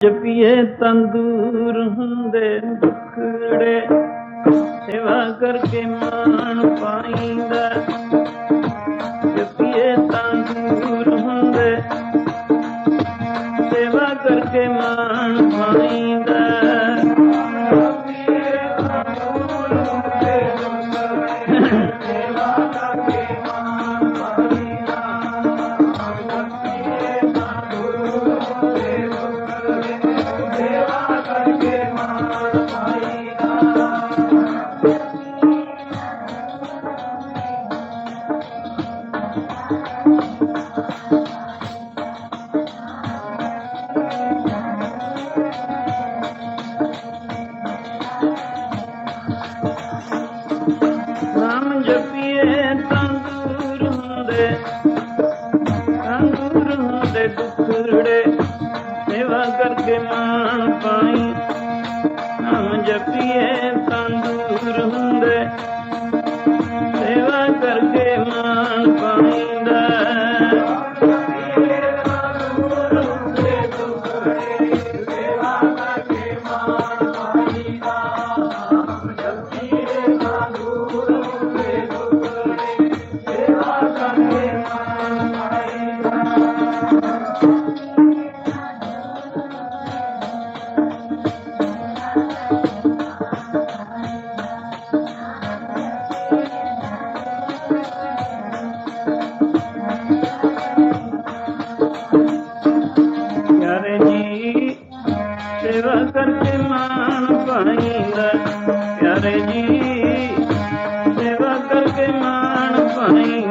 ਜਪੀਏ ਤੰਦੂਰ ਹੁੰਦੇ ਦੁਖੜੇ ਸੇਵਾ ਕਰਕੇ ਮਾਣ ਪਾਈਂਦਾ। ਜਪੀਏ ਤੰਦੂਰ ਹੁੰਦੇ, ਸੇਵਾ ਕਰਕੇ ਮਾਣ ਪਾਈਂਦਾ। दे माण पाणी सेवा करण पाणी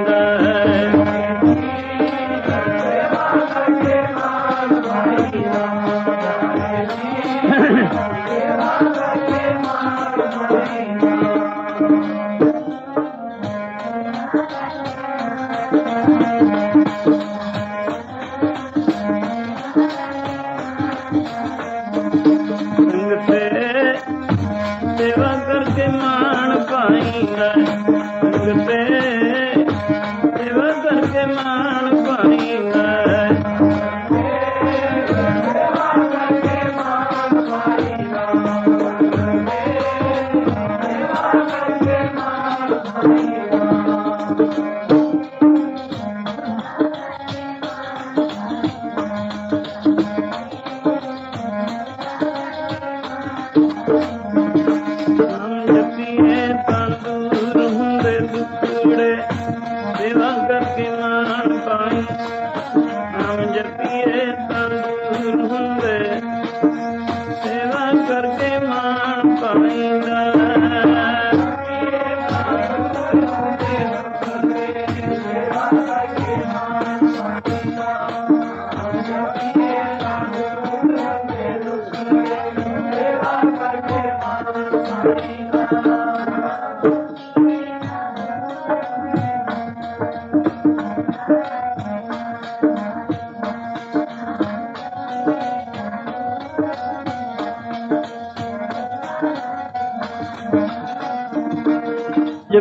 In the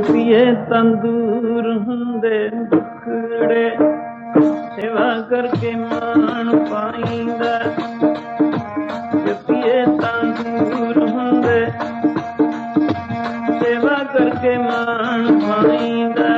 ਜਪੀਏ ਤੰਦੂਰ ਹੁੰਦੇ ਦੁਖੜੇ ਸੇਵਾ ਕਰਕੇ ਮਾਣ ਪਾਈਂਦਾ ਜਪੀਏ ਤੰਦੂਰ ਹੁੰਦੇ, ਸੇਵਾ ਕਰਕੇ ਮਾਣ ਪਾਈਂਦਾ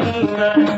Krishna